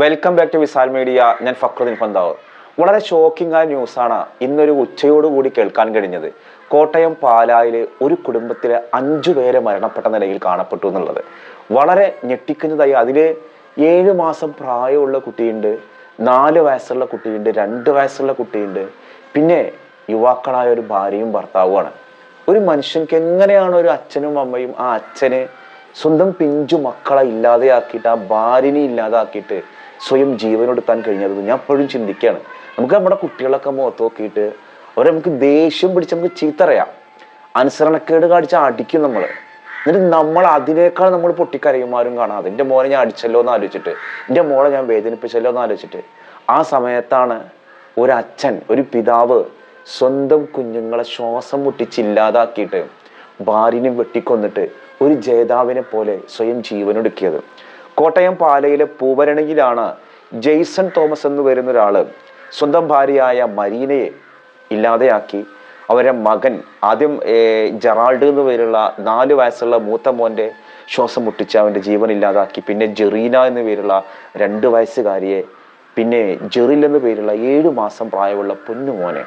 Welcome back to Visal media ഞാൻ ഫക്രുദ്ദീൻ പന്താവ്. വളരെ shocking ആയ ന്യൂസാണ് ഇന്നൊരു ഉച്ചയോടുകൂടി കേൾക്കാൻ കഴിഞ്ഞത്. കോട്ടയം പാലായിലെ ഒരു കുടുംബത്തിലെ അഞ്ചു പേരെ മരണപ്പെട്ട നിലയിൽ കാണപ്പെട്ടു എന്നുള്ളത്. വളരെ ഞെട്ടിക്കുന്നതായി. അതിൽ ഏഴ് മാസം പ്രായമുള്ള കുട്ടിയുണ്ട് നാല് വയസ്സുള്ള കുട്ടിയുണ്ട് രണ്ട് വയസ്സുള്ള കുട്ടിയുണ്ട്. പിന്നെ യുവാക്കളായ ഒരു ഭാര്യയും ഭർത്താവുമാണ്. ഒരു മനുഷ്യൻക്ക് എങ്ങനെയാണ് ഒരു അച്ഛനും അമ്മയും ആ അച്ഛന് സ്വന്തം പിഞ്ചു മക്കളെ ഇല്ലാതെയാക്കിയിട്ട് ആ ഭാര്യനെ ഇല്ലാതാക്കിയിട്ട് സ്വയം ജീവനെടുത്താൻ കഴിഞ്ഞത് ഞാൻ എപ്പോഴും ചിന്തിക്കുകയാണ്. നമുക്ക് നമ്മുടെ കുട്ടികളൊക്കെ മുഖത്ത് നോക്കിയിട്ട് അവരെ നമുക്ക് ദേഷ്യം പിടിച്ച് നമുക്ക് ചീത്തറിയാം അനുസരണക്കേട് കാണിച്ച് അടിക്കും നമ്മൾ എന്നിട്ട് നമ്മൾ അതിനേക്കാൾ നമ്മൾ പൊട്ടിക്കരയുമാരും കാണാതെ എന്റെ മോനെ ഞാൻ അടിച്ചല്ലോ എന്ന് ആലോചിച്ചിട്ട് എന്റെ മോളെ ഞാൻ വേദനിപ്പിച്ചല്ലോ എന്ന് ആലോചിച്ചിട്ട് ആ സമയത്താണ് ഒരു അച്ഛൻ ഒരു പിതാവ് സ്വന്തം കുഞ്ഞുങ്ങളെ ശ്വാസം മുട്ടിച്ചില്ലാതാക്കിയിട്ട് ഭാര്യനെ വെട്ടിക്കൊന്നിട്ട് ഒരു ജേതാവിനെ പോലെ സ്വയം ജീവനൊടുക്കിയത്. കോട്ടയം പാലയിലെ പൂവരണിയിലാണ് ജെയ്സൺ തോമസ് എന്ന് വരുന്ന ഒരാൾ സ്വന്തം ഭാര്യയായ മരീനയെ ഇല്ലാതെയാക്കി. അവരെ മകൻ ആദ്യം ജെറാൾഡ് എന്ന് പേരുള്ള നാല് വയസ്സുള്ള മൂത്ത മോന്റെ ശ്വാസം മുട്ടിച്ച് അവന്റെ ജീവൻ ഇല്ലാതാക്കി. പിന്നെ ജെറീന എന്ന് പേരുള്ള രണ്ട് വയസ്സുകാരിയെ പിന്നെ ജെറിൽ എന്ന് പേരുള്ള ഏഴു മാസം പ്രായമുള്ള പൊന്നുമോനെ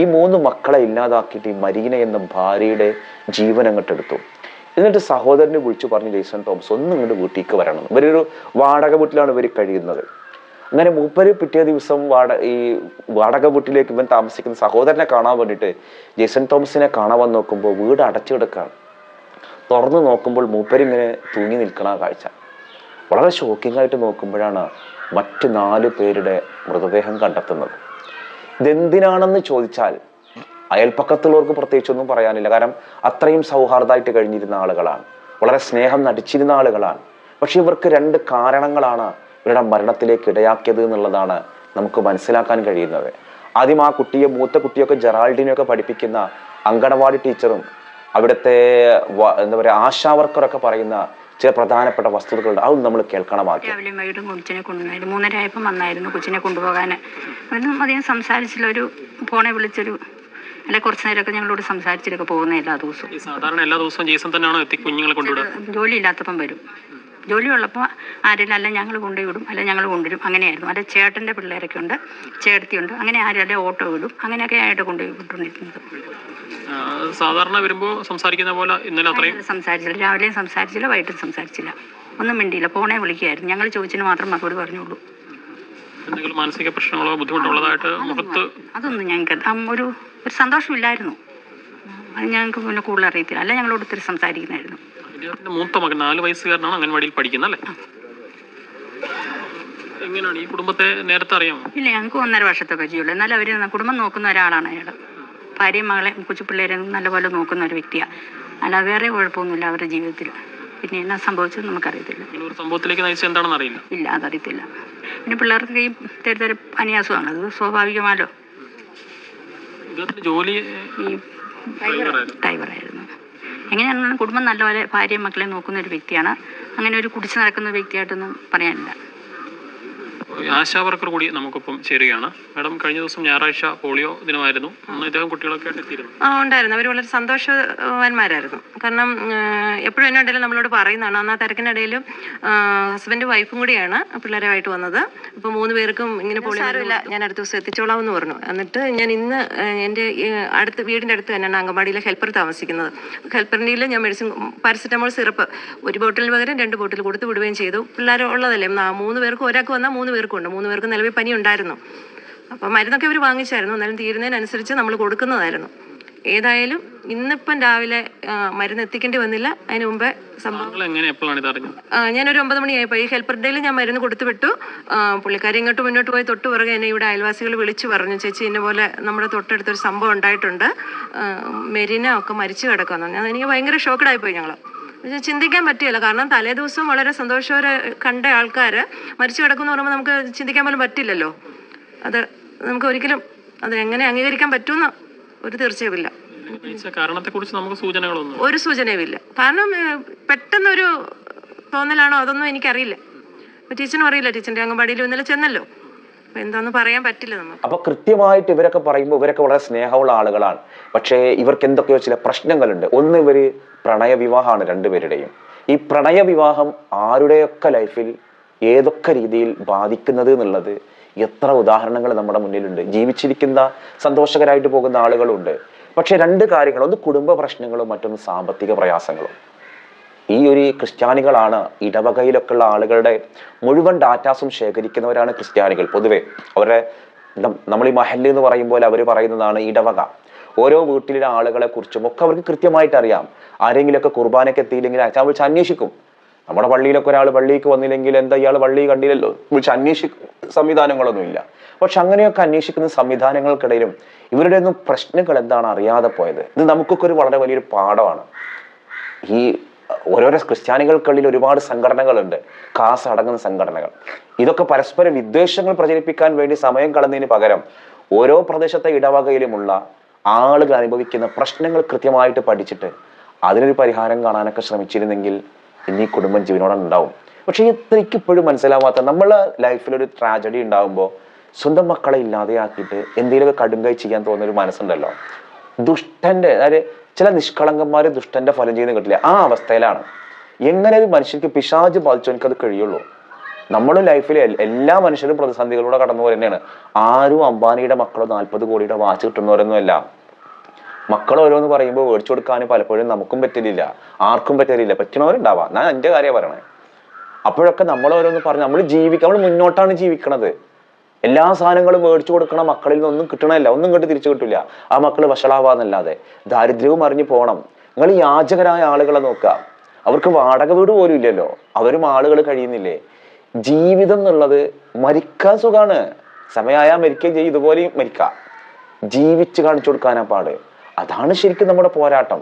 ഈ മൂന്ന് മക്കളെ ഇല്ലാതാക്കിയിട്ട് ഈ മരീന എന്ന ഭാര്യയുടെ ജീവൻ അങ്ങോട്ടെടുത്തു. എന്നിട്ട് സഹോദരനെ വിളിച്ചു പറഞ്ഞു ജെയ്സൺ തോമസ് ഒന്ന് ഇങ്ങോട്ട് വീട്ടിലേക്ക് വരണം. ഇവരൊരു വാടക വീട്ടിലാണ് ഇവർ കഴിയുന്നത്. അങ്ങനെ മൂപ്പര് പിറ്റേ ദിവസം വാട ഈ വാടക വീട്ടിലേക്ക് ഇവൻ താമസിക്കുന്ന സഹോദരനെ കാണാൻ വേണ്ടിയിട്ട് ജെയ്സൺ തോമസിനെ കാണാൻ വന്ന് നോക്കുമ്പോൾ വീട് അടച്ചു കിടക്കുകയാണ് തുറന്നു നോക്കുമ്പോൾ മൂപ്പരിങ്ങനെ തൂങ്ങി നിൽക്കണ കാഴ്ച. വളരെ ഷോക്കിംഗ് ആയിട്ട് നോക്കുമ്പോഴാണ് മറ്റു നാല് പേരുടെ മൃതദേഹം കണ്ടെത്തുന്നത്. ഇതെന്തിനാണെന്ന് ചോദിച്ചാൽ അയൽപ്പക്കത്തുള്ളവർക്ക് പ്രത്യേകിച്ചൊന്നും പറയാനില്ല. കാരണം അത്രയും സൗഹാർദ്ദമായിട്ട് കഴിഞ്ഞിരുന്ന ആളുകളാണ്. വളരെ സ്നേഹം നടിച്ചിരുന്ന ആളുകളാണ്. പക്ഷെ ഇവർക്ക് രണ്ട് കാരണങ്ങളാണ് ഇവരുടെ മരണത്തിലേക്ക് ഇടയാക്കിയത് എന്നുള്ളതാണ് നമുക്ക് മനസ്സിലാക്കാൻ കഴിയുന്നത്. ആദ്യം ആ കുട്ടിയെ മൂത്ത കുട്ടിയൊക്കെ ജെറാൾഡിനെയൊക്കെ പഠിപ്പിക്കുന്ന അങ്കണവാടി ടീച്ചറും അവിടുത്തെ എന്താ പറയുക ആശാ വർക്കറൊക്കെ പറയുന്ന ചില പ്രധാനപ്പെട്ട വസ്തുതകളുണ്ട്. അത് നമ്മൾ കേൾക്കണം ആദ്യം രാവിലെ വൈകിട്ടും കൊച്ചിനെ കൊണ്ടുവന്നായിരുന്നു. മൂന്നര ആയപ്പോൾ വന്നായിരുന്നു കൊച്ചിനെ കൊണ്ടുപോകാൻ. ഒന്നും അധികം സംസാരിച്ചില്ല. ഒരു ഫോണെ വിളിച്ചൊരു അല്ലെ കുറച്ച് നേരമൊക്കെ ഞങ്ങളോട് സംസാരിച്ചിട്ടൊക്കെ പോകുന്ന എല്ലാ ദിവസവും. സാധാരണ എല്ലാ ദിവസവും ജേസൺ തന്നെയാണോ എത്തി കുഞ്ഞുങ്ങളെ കൊണ്ടുവിടുക? ജോലി ഇല്ലാത്തപ്പം വരും. ജോലി ഉള്ളപ്പോൾ ആരെങ്കിലും അല്ല ഞങ്ങൾ കൊണ്ടുവിടും വിടും അല്ല ഞങ്ങൾ കൊണ്ടുവരും. അങ്ങനെയായിരുന്നു. അല്ലെ ചേട്ടന്റെ പിള്ളേരൊക്കെ ഉണ്ട് ചേർത്തിയുണ്ട് അങ്ങനെ ആരും അല്ലെ ഓട്ടോ വിടും. അങ്ങനെയൊക്കെ ആയിട്ട് കൊണ്ടുപോയിട്ടുണ്ടിരുന്നത് സാധാരണ വരുമ്പോൾ സംസാരിക്കുന്ന പോലെ ഇന്നലെ അത്രയും സംസാരിച്ചില്ല. രാവിലെയും സംസാരിച്ചില്ല വൈകിട്ടും സംസാരിച്ചില്ല. ഒന്നും മിണ്ടിയില്ല. ഫോണെ വിളിക്കുകയായിരുന്നു. ഞങ്ങൾ ചോദിച്ചതിന് മാത്രം മറുപടി പറഞ്ഞുള്ളൂ. എന്തെങ്കിലും മാനസിക പ്രശ്നങ്ങളോ ബുദ്ധിമുട്ടുള്ളതായിട്ട് മുഖത്ത് അതൊന്നും ഞങ്ങൾക്ക് ഒരു ഒരു സന്തോഷമില്ലായിരുന്നു. അത് ഞങ്ങൾക്ക് പിന്നെ കൂടുതൽ അറിയത്തില്ല. അല്ല ഞങ്ങളോട് ഒത്തിരി സംസാരിക്കുന്നതായിരുന്നു മൂത്ത മകൻ നാല് വയസ്സുകാരനാണ് അംഗൻവാടിയിൽ പഠിക്കുന്നത് അല്ലേ? എങ്ങനെയാണ് ഈ കുടുംബത്തെ നേരത്തെ അറിയാമോ? ഇല്ല ഞങ്ങൾക്ക് ഒന്നര വർഷത്തെ പരിചയമുള്ളൂ എന്നാലും അവർ കുടുംബം നോക്കുന്ന ഒരാളാണ് അയാൾ ഭാര്യയും മകളെ കൊച്ചു പിള്ളേരെ നല്ലപോലെ നോക്കുന്ന ഒരു വ്യക്തിയാണ് അല്ലാതെ വേറെ കുഴപ്പമൊന്നുമില്ല അവരുടെ ജീവിതത്തിൽ. പിന്നെ എന്നാ സംഭവിച്ചത് നമുക്കറിയത്തില്ല. സംഭവത്തിലേക്ക് നയിച്ചത് എന്താണെന്ന് അറിയില്ല? ഇല്ല അതറിയത്തില്ല. പിന്നെ പിള്ളേർക്ക് ഈ തരത്തര അന്യാസമാണ്. അത് സ്വാഭാവികമാലോ? ജോലി ഡ്രൈവറായിരുന്നു. എങ്ങനെയാണെങ്കിലും കുടുംബം നല്ലപോലെ ഭാര്യയും മക്കളെ നോക്കുന്ന ഒരു വ്യക്തിയാണ്. അങ്ങനെ ഒരു കുടിച്ചു നടക്കുന്ന വ്യക്തിയായിട്ടൊന്നും പറയാനില്ല. ആശാ വർക്കർ കൂടി നമുക്കൊപ്പം ചേരുകയാണ്. മാഡം കഴിഞ്ഞ ദിവസം ഞായറാഴ്ച പോളിയോ ദിനമായിരുന്നു. അന്ന് ഇദ്ദേഹം കുട്ടികളൊക്കെ ആയിട്ട് എത്തിയിരുന്നു. ആ ഉണ്ടായിരുന്നു. അവർ വളരെ സന്തോഷവാന്മാരായിരുന്നു. കാരണം എപ്പോഴും എന്നെ ഉണ്ടെങ്കിലും നമ്മളോട് പറയുന്നതാണ്. അന്ന് ആ തിരക്കിനിടയിലും ഹസ്ബൻഡ് വൈഫും കൂടിയാണ് പിള്ളേരുമായിട്ട് വന്നത്. അപ്പോൾ മൂന്ന് പേർക്കും ഇങ്ങനെ പോളിയോ ഞാൻ അടുത്ത ദിവസം എത്തിച്ചോളാം എന്ന് പറഞ്ഞു. എന്നിട്ട് ഞാൻ ഇന്ന് എന്റെ എന്റെ അടുത്ത് വീടിന്റെ അടുത്ത് തന്നെയാണ് അങ്കമാടിയിലെ ഹെൽപ്പർ താമസിക്കുന്നത്. ഹെൽപ്പറിന്റെ ഞാൻ മെഡിസിൻ പാരസെറ്റമോൾ സിറപ്പ് ഒരു ബോട്ടിലിന് പകരം രണ്ട് ബോട്ടിൽ കൊടുത്ത് വിടുകയും ചെയ്തു. പിള്ളേർ ഉള്ളതല്ലേ? മൂന്ന് പേർക്ക് ഒരാൾക്ക് വന്നാൽ മൂന്ന് പേർക്കും ഉണ്ട് മൂന്ന് പേർക്ക് നിലവിൽ പനി ഉണ്ടായിരുന്നു അപ്പം മരുന്നൊക്കെ അവർ വാങ്ങിച്ചായിരുന്നു. എന്നാലും തീരുന്നതിനനുസരിച്ച് നമ്മൾ കൊടുക്കുന്നതായിരുന്നു. ഏതായാലും ഇന്നിപ്പം രാവിലെ മരുന്ന് എത്തിക്കേണ്ടി വന്നില്ല. അതിന് മുമ്പേ സംഭവം ഞാനൊരു ഒമ്പത് മണിയായപ്പോൾ ഈ ഹെൽപ്പർ ഡേയിൽ ഞാൻ മരുന്ന് കൊടുത്തു വിട്ടു പുള്ളിക്കാരി ഇങ്ങോട്ട് മുന്നോട്ട് പോയി തൊട്ട് പുറകെ എന്നെ ഇവിടെ അയൽവാസികൾ വിളിച്ചു പറഞ്ഞു. ചേച്ചി ഇന്ന പോലെ നമ്മുടെ തൊട്ടടുത്തൊരു സംഭവം ഉണ്ടായിട്ടുണ്ട്. മെരിന ഒക്കെ മരിച്ചു കിടക്കുന്നു ഞാൻ എനിക്ക് ഭയങ്കര ഷോക്കഡായി പോയി ഞങ്ങൾ ചിന്തിക്കാൻ പറ്റില്ല കാരണം തലേ ദിവസം വളരെ സന്തോഷവരെ കണ്ട ആൾക്കാർ മരിച്ചു കിടക്കുന്ന പറയുമ്പോൾ നമുക്ക് ചിന്തിക്കാൻ പോലും പറ്റില്ലല്ലോ. അത് നമുക്ക് ഒരിക്കലും അത് എങ്ങനെ അംഗീകരിക്കാൻ പറ്റുമെന്ന് ഒരു തീർച്ചയുമില്ല. കാരണത്തെക്കുറിച്ച് നമുക്ക് സൂചനകളൊന്നും ഒരു സൂചനയുമില്ല. കാരണം പെട്ടെന്നൊരു തോന്നലാണോ അതൊന്നും എനിക്കറിയില്ല. ടീച്ചറിനും അറിയില്ല. ടീച്ചറിന്റെ അംഗൻവാടിയിൽ ഇന്നലെ ചെന്നല്ലോ. എന്താന്ന് പറയാൻ പറ്റില്ല നമുക്ക്. അപ്പൊ കൃത്യമായിട്ട് ഇവരൊക്കെ പറയുമ്പോൾ ഇവരൊക്കെ വളരെ സ്നേഹമുള്ള ആളുകളാണ്. പക്ഷേ ഇവർക്ക് എന്തൊക്കെയോ ചില പ്രശ്നങ്ങളുണ്ട്. ഒന്ന് ഇവർ പ്രണയ വിവാഹമാണ് രണ്ടുപേരുടെയും. ഈ പ്രണയ വിവാഹം ആരുടെയൊക്കെ ലൈഫിൽ ഏതൊക്കെ രീതിയിൽ ബാധിക്കുന്നത് എന്നുള്ളത് എത്ര ഉദാഹരണങ്ങൾ നമ്മുടെ മുന്നിലുണ്ട്. ജീവിച്ചിരിക്കുന്ന സന്തോഷകരായിട്ട് പോകുന്ന ആളുകളുണ്ട്. പക്ഷെ രണ്ട് കാര്യങ്ങൾ. ഒന്ന് കുടുംബ പ്രശ്നങ്ങളും മറ്റൊന്ന് സാമ്പത്തിക പ്രയാസങ്ങളും. ഈ ഒരു ക്രിസ്ത്യാനികളാണ് ഇടവകയിലൊക്കെ ഉള്ള ആളുകളുടെ മുഴുവൻ ഡാറ്റാസും ശേഖരിക്കുന്നവരാണ് ക്രിസ്ത്യാനികൾ. പൊതുവെ അവരുടെ നമ്മൾ ഈ മഹല്ല് എന്ന് പറയുമ്പോൾ അവർ പറയുന്നതാണ് ഇടവക. ഓരോ വീട്ടിലെ ആളുകളെ കുറിച്ചും ഒക്കെ അവർക്ക് കൃത്യമായിട്ട് അറിയാം. ആരെങ്കിലുമൊക്കെ കുർബാനയ്ക്ക് എത്തിയില്ലെങ്കിൽ അച്ഛൻ വിളിച്ച് അന്വേഷിക്കും. നമ്മുടെ പള്ളിയിലൊക്കെ ഒരാൾ പള്ളിക്ക് വന്നില്ലെങ്കിൽ എന്താ ഇയാൾ പള്ളി കണ്ടില്ലല്ലോ? വിളിച്ച് അന്വേഷിക്കും. സംവിധാനങ്ങളൊന്നുമില്ല പക്ഷെ അങ്ങനെയൊക്കെ അന്വേഷിക്കുന്ന സംവിധാനങ്ങൾക്കിടയിലും ഇവരുടെ ഒന്നും പ്രശ്നങ്ങൾ എന്താണ് അറിയാതെ പോയത്? ഇത് നമുക്കൊക്കെ ഒരു വളരെ വലിയൊരു പാഠമാണ്. ഈ ഓരോരോ ക്രിസ്ത്യാനികൾക്കുള്ളിൽ ഒരുപാട് സംഘടനകളുണ്ട്. കാസ് അടങ്ങുന്ന സംഘടനകൾ. ഇതൊക്കെ പരസ്പര വിദ്വേഷങ്ങൾ പ്രചരിപ്പിക്കാൻ വേണ്ടി സമയം കളഞ്ഞതിന് പകരം ഓരോ പ്രദേശത്തെ ഇടവകയിലുമുള്ള ആളുകൾ അനുഭവിക്കുന്ന പ്രശ്നങ്ങൾ കൃത്യമായിട്ട് പഠിച്ചിട്ട് അതിനൊരു പരിഹാരം കാണാനൊക്കെ ശ്രമിച്ചിരുന്നെങ്കിൽ ഇന്ന് ഈ കുടുംബം ജീവനോടെ ഉണ്ടാവും. പക്ഷേ ഇത്രയ്ക്ക് ഇപ്പോഴും മനസ്സിലാവാത്ത നമ്മളെ ലൈഫിൽ ഒരു ട്രാജഡി ഉണ്ടാകുമ്പോൾ സ്വന്തം മക്കളെ ഇല്ലാതെയാക്കിയിട്ട് എന്തെങ്കിലുമൊക്കെ കടുങ്കൈ ചെയ്യാൻ തോന്നുന്ന ഒരു മനസ്സുണ്ടല്ലോ. ദുഷ്ടന്റെ അതായത് ചില നിഷ്കളങ്കന്മാർ ദുഷ്ടന്റെ ഫലം ചെയ്യുന്ന കിട്ടില്ല. ആ അവസ്ഥയിലാണ്. എങ്ങനെ ഒരു മനുഷ്യർക്ക് പിശാജ് ബാധിച്ചവനക്ക് അത് കഴിയുള്ളൂ? നമ്മുടെ ലൈഫിൽ എല്ലാ മനുഷ്യരും പ്രതിസന്ധികളിലൂടെ കടന്നു പോലെ തന്നെയാണ് ആരും അംബാനിയുടെ മക്കളോ നാൽപ്പത് കോടിയുടെ വാച്ച് കിട്ടുന്നവരൊന്നുമല്ല മക്കൾ ഓരോന്ന് പറയുമ്പോൾ മേടിച്ചു കൊടുക്കാൻ പലപ്പോഴും നമുക്കും പറ്റില്ല. ആർക്കും പറ്റില്ല. പറ്റണവരുണ്ടാവാം ഞാൻ എന്റെ കാര്യം പറയണേ. അപ്പോഴൊക്കെ നമ്മൾ ഓരോന്ന് പറഞ്ഞ് നമ്മൾ ജീവിക്കുക നമ്മൾ മുന്നോട്ടാണ് ജീവിക്കണത്. എല്ലാ സാധനങ്ങളും മേടിച്ചു കൊടുക്കണ മക്കളിൽ നിന്നൊന്നും കിട്ടണമല്ല ഒന്നും കണ്ട് തിരിച്ചു കിട്ടില്ല ആ മക്കൾ വഷളാവാന്നല്ലാതെ ദാരിദ്ര്യവും അറിഞ്ഞു പോകണം നിങ്ങൾ യാചകരായ ആളുകളെ നോക്കുക. അവർക്ക് വാടക വീട് പോലും ഇല്ലല്ലോ. അവരും ആളുകൾ കഴിയുന്നില്ലേ? ജീവിതം എന്നുള്ളത് മരിക്കാൻ സുഖാണ്. സമയമായാൽ മരിക്കുകയും ചെയ്യും ഇതുപോലെയും മരിക്കാം. ജീവിച്ച് കാണിച്ചു കൊടുക്കാനാ പാട്. അതാണ് ശരിക്കും നമ്മുടെ പോരാട്ടം.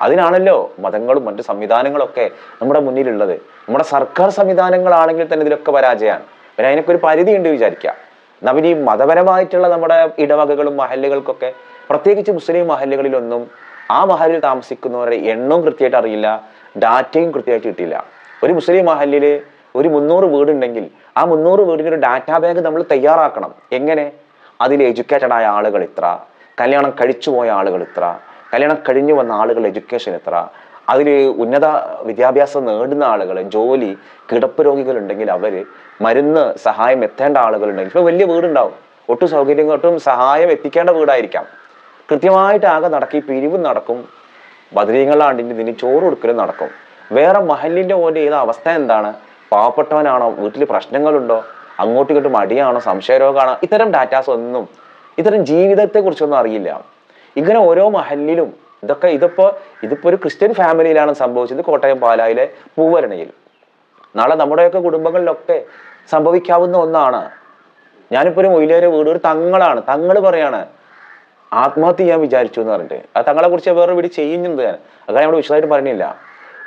അതിനാണല്ലോ മതങ്ങളും മറ്റു സംവിധാനങ്ങളൊക്കെ നമ്മുടെ മുന്നിലുള്ളത്. നമ്മുടെ സർക്കാർ സംവിധാനങ്ങളാണെങ്കിൽ തന്നെ ഇതിലൊക്കെ പരാജയമാണ് പിന്നെ അതിനൊക്കെ ഒരു പരിധി ഉണ്ട് ഈ മതപരമായിട്ടുള്ള നമ്മുടെ ഇടവകകളും മഹല്ലുകൾക്കൊക്കെ പ്രത്യേകിച്ച് മുസ്ലിം മഹല്ലുകളിലൊന്നും ആ മഹലിൽ താമസിക്കുന്നവരുടെ എണ്ണവും കൃത്യമായിട്ട് അറിയില്ല ഡാറ്റയും കൃത്യമായിട്ട് കിട്ടിയില്ല. ഒരു മുസ്ലിം മഹല്ലിൽ ഒരു മുന്നൂറ് വീടുണ്ടെങ്കിൽ ആ മുന്നൂറ് വീടിന്റെ ഒരു ഡാറ്റാ ബാങ്ക് നമ്മൾ തയ്യാറാക്കണം. എങ്ങനെ? അതിൽ എഡ്യൂക്കേറ്റഡ് ആയ ആളുകൾ ഇത്ര കല്യാണം കഴിച്ചു പോയ ആളുകൾ ഇത്ര കല്യാണം കഴിഞ്ഞു വന്ന ആളുകൾ എഡ്യൂക്കേഷൻ എത്ര അതിൽ ഉന്നത വിദ്യാഭ്യാസം നേടുന്ന ആളുകൾ ജോലി കിടപ്പ് രോഗികളുണ്ടെങ്കിൽ അവർ മരുന്ന് സഹായം എത്തേണ്ട ആളുകളുണ്ടെങ്കിൽ ഇപ്പോൾ വലിയ വീടുണ്ടാവും. ഒട്ടും സൗകര്യങ്ങൾ ഒട്ടും സഹായം എത്തിക്കേണ്ട വീടായിരിക്കാം. കൃത്യമായിട്ട് ആകെ നടക്കി പിരിവും നടക്കും. ബദരീങ്ങളാണ്ടിന്റെ ഇതിന് ചോറ് കൊടുക്കലും നടക്കും. വേറെ മഹലിന്റെ ഓന്റെ ഏത് അവസ്ഥ എന്താണ്? പാവപ്പെട്ടവനാണോ? വീട്ടിൽ പ്രശ്നങ്ങളുണ്ടോ? അങ്ങോട്ടും ഇങ്ങോട്ടും മടിയാണോ? സംശയരോഗമാണോ ഇത്തരം ഡാറ്റാസ് ഒന്നും ഇത്തരം ജീവിതത്തെ കുറിച്ചൊന്നും അറിയില്ല. ഇങ്ങനെ ഓരോ മഹലിലും ഇതൊക്കെ ഇതിപ്പോ ഇതിപ്പോ ഒരു ക്രിസ്ത്യൻ ഫാമിലിയിലാണ് സംഭവിച്ചത് കോട്ടയം പാലായിലെ പൂവരണയിൽ. നാളെ നമ്മുടെയൊക്കെ കുടുംബങ്ങളിലൊക്കെ സംഭവിക്കാവുന്ന ഒന്നാണ്. ഞാനിപ്പോ ഒരു മൊയിലേറെ വീട് ഒരു തങ്ങളാണ്. തങ്ങൾ പറയാണ് ആത്മഹത്യ ചെയ്യാൻ വിചാരിച്ചു എന്ന് പറഞ്ഞിട്ട്. ആ തങ്ങളെ കുറിച്ച് വേറെ വീട് ചെയ്യുന്നുണ്ട് ഞാൻ. അങ്ങനെ നമ്മൾ വിശദമായിട്ട് പറഞ്ഞില്ല.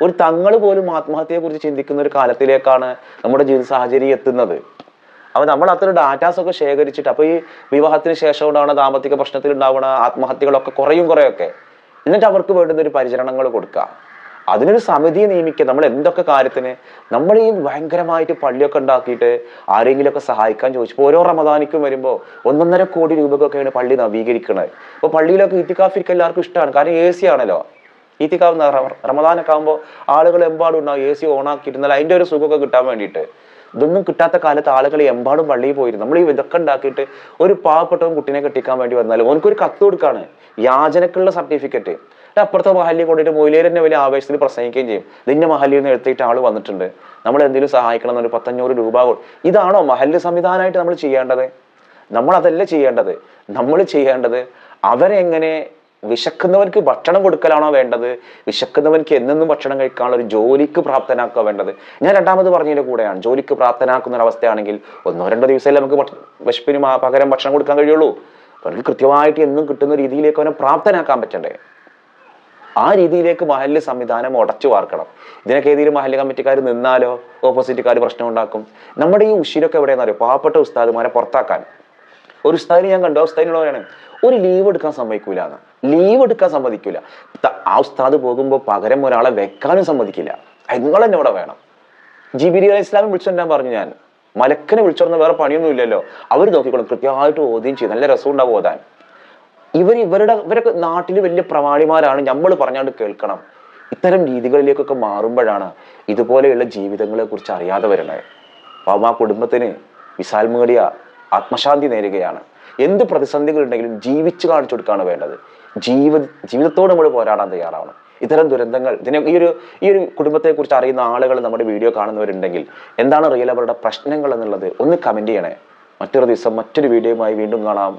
ഒരു തങ്ങൾ പോലും ആത്മഹത്യയെ കുറിച്ച് ചിന്തിക്കുന്ന ഒരു കാലത്തിലേക്കാണ് നമ്മുടെ ജീവിത സാഹചര്യം എത്തുന്നത്. അപ്പൊ നമ്മൾ അത്ര ഡാറ്റാസ് ഒക്കെ ശേഖരിച്ചിട്ട് അപ്പോൾ ഈ വിവാഹത്തിന് ശേഷം ഉണ്ടാവുന്ന ദാമ്പത്തിക പ്രശ്നത്തിൽ ഉണ്ടാവുന്ന ആത്മഹത്യകളൊക്കെ കുറയും കുറെയൊക്കെ. എന്നിട്ട് അവർക്ക് വേണ്ടുന്ന ഒരു പരിചരണങ്ങൾ കൊടുക്കുക. അതിനൊരു സമിതിയെ നിയമിക്കുക. നമ്മൾ എന്തൊക്കെ കാര്യത്തിന്? നമ്മൾ ഈ ഭയങ്കരമായിട്ട് പള്ളിയൊക്കെ ഉണ്ടാക്കിയിട്ട് ആരെങ്കിലുമൊക്കെ സഹായിക്കാൻ ചോദിച്ചപ്പോൾ ഓരോ റമദാനിക്കും വരുമ്പോൾ ഒന്നൊന്നര കോടി രൂപക്കൊക്കെയാണ് പള്ളി നവീകരിക്കുന്നത് അപ്പോൾ പള്ളിയിലൊക്കെ ഇത്തിക്കാഫിരിക്ക് എല്ലാവർക്കും ഇഷ്ടമാണ്. കാരണം എ സി ആണല്ലോ. ഈത്തിക്കാവ് റമദാനൊക്കെ ആകുമ്പോൾ ആളുകൾ എമ്പാടും ഉണ്ടാവും. എ സി ഓണാക്കിയിരുന്നാൽ അതിന്റെ ഒരു സുഖമൊക്കെ കിട്ടാൻ വേണ്ടിയിട്ട്. ഇതൊന്നും കിട്ടാത്ത കാലത്ത് ആളുകൾ എമ്പാടും പള്ളിയിൽ പോയിരുന്നു. നമ്മൾ ഈ ഇതൊക്കെ ഉണ്ടാക്കിയിട്ട് ഒരു പാവപ്പെട്ടവൻ കുട്ടീനെ കെട്ടിക്കാൻ വേണ്ടി വന്നാലും ഓനക്കൊരു കത്ത് കൊടുക്കാണ്. യാചനക്കുള്ള സർട്ടിഫിക്കറ്റ്. അപ്പുറത്തെ മഹല്ലിൽ കൊണ്ടിട്ട് മൊയിലേരന്നെ വലിയ ആവേശത്തിൽ പ്രസംഗിക്കുകയും ചെയ്യും. ഇതിന്റെ മഹല്ലിൽ നിന്ന് എടുത്തിട്ട് ആൾ വന്നിട്ടുണ്ട്. നമ്മൾ എന്തെങ്കിലും സഹായിക്കണം എന്നൊരു പത്തഞ്ഞൂറ് രൂപ ഇതാണോ മഹല്ല് സംവിധാനമായിട്ട് നമ്മൾ ചെയ്യേണ്ടത്? നമ്മൾ അതല്ല ചെയ്യേണ്ടത്. നമ്മൾ ചെയ്യേണ്ടത് അവരെങ്ങനെ വിശക്കുന്നവർക്ക് ഭക്ഷണം കൊടുക്കലാണോ വേണ്ടത്? വിശക്കുന്നവർക്ക് എന്നെന്നും ഭക്ഷണം കഴിക്കാനുള്ള ഒരു ജോലിക്ക് പ്രാപ്തനാക്കുക വേണ്ടത്? ഞാൻ രണ്ടാമത് പറഞ്ഞതിന്റെ കൂടെയാണ്. ജോലിക്ക് പ്രാപ്തനാക്കുന്ന ഒരു അവസ്ഥയാണെങ്കിൽ ഒന്നോ രണ്ടോ ദിവസമല്ലേ നമുക്ക് വിശപ്പിന് പകരം ഭക്ഷണം കൊടുക്കാൻ കഴിയുള്ളൂ. അവർക്ക് കൃത്യമായിട്ട് എന്നും കിട്ടുന്ന രീതിയിലേക്ക് അവനെ പ്രാപ്തനാക്കാൻ പറ്റണ്ടേ? ആ രീതിയിലേക്ക് മഹല്ല് സംവിധാനം ഉടച്ചു വാർക്കണം. ഇതിനൊക്കെ ഏതെങ്കിലും മഹല്ല് കമ്മിറ്റിക്കാർ നിന്നാലോ ഓപ്പോസിറ്റുകാർ പ്രശ്നം ഉണ്ടാക്കും നമ്മുടെ ഈ ഉഷിരൊക്കെ എവിടെയെന്നറിയോ പാവപ്പെട്ട ഉസ്താദുമാരെ പുറത്താക്കാൻ. ഒരു ഉസ്താദിനെ ഞാൻ കണ്ടു. ആ ഉസ്താദിനുള്ളവരാണ്. ഒരു ലീവ് എടുക്കാൻ സമ്മതിക്കൂല എന്ന്. ലീവ് എടുക്കാൻ സമ്മതിക്കില്ല ആ ഉസ്താദ് പോകുമ്പോൾ പകരം ഒരാളെ വെക്കാനും സമ്മതിക്കില്ല. നിങ്ങൾ തന്നെ ഇവിടെ വേണം. ജിബിരി അലി ഇസ്ലാമി വിളിച്ചോണ്ട് ഞാൻ പറഞ്ഞു ഞാൻ? മലക്കനെ വിളിച്ചോർന്ന വേറെ പണിയൊന്നും ഇല്ലല്ലോ അവർ നോക്കിക്കോളും കൃത്യമായിട്ട് ഓദ്യം ചെയ്യും. നല്ല രസം ഉണ്ടാവും ഓതാൻ. ഇവർ ഇവരുടെ ഇവരൊക്കെ നാട്ടിൽ വലിയ പ്രമാണിമാരാണ്. നമ്മൾ പറഞ്ഞാണ്ട് കേൾക്കണം. ഇത്തരം രീതികളിലേക്കൊക്കെ മാറുമ്പോഴാണ് ഇതുപോലെയുള്ള ജീവിതങ്ങളെ കുറിച്ച് അറിയാതെ വരുന്നത്. അപ്പം ആ കുടുംബത്തിന് വിശാൽ മേടിയ ആത്മശാന്തി നേരുകയാണ്. എന്ത് പ്രതിസന്ധികൾ ഉണ്ടെങ്കിലും ജീവിച്ചു കാണിച്ചു കൊടുക്കുകയാണ് വേണ്ടത്. ജീവ ജീവിതത്തോട് നമ്മൾ പോരാടാൻ തയ്യാറാവണം. ഇത്തരം ദുരന്തങ്ങൾ ഇതിനെ ഈ ഒരു ഈ ഒരു കുടുംബത്തെക്കുറിച്ച് അറിയുന്ന ആളുകൾ നമ്മുടെ വീഡിയോ കാണുന്നവരുണ്ടെങ്കിൽ എന്താണ് റിയൽ അവരുടെ പ്രശ്നങ്ങൾ എന്നുള്ളത് ഒന്ന് കമന്റ് ചെയ്യണേ. മറ്റൊരു ദിവസം മറ്റൊരു വീഡിയോയുമായി വീണ്ടും കാണാം.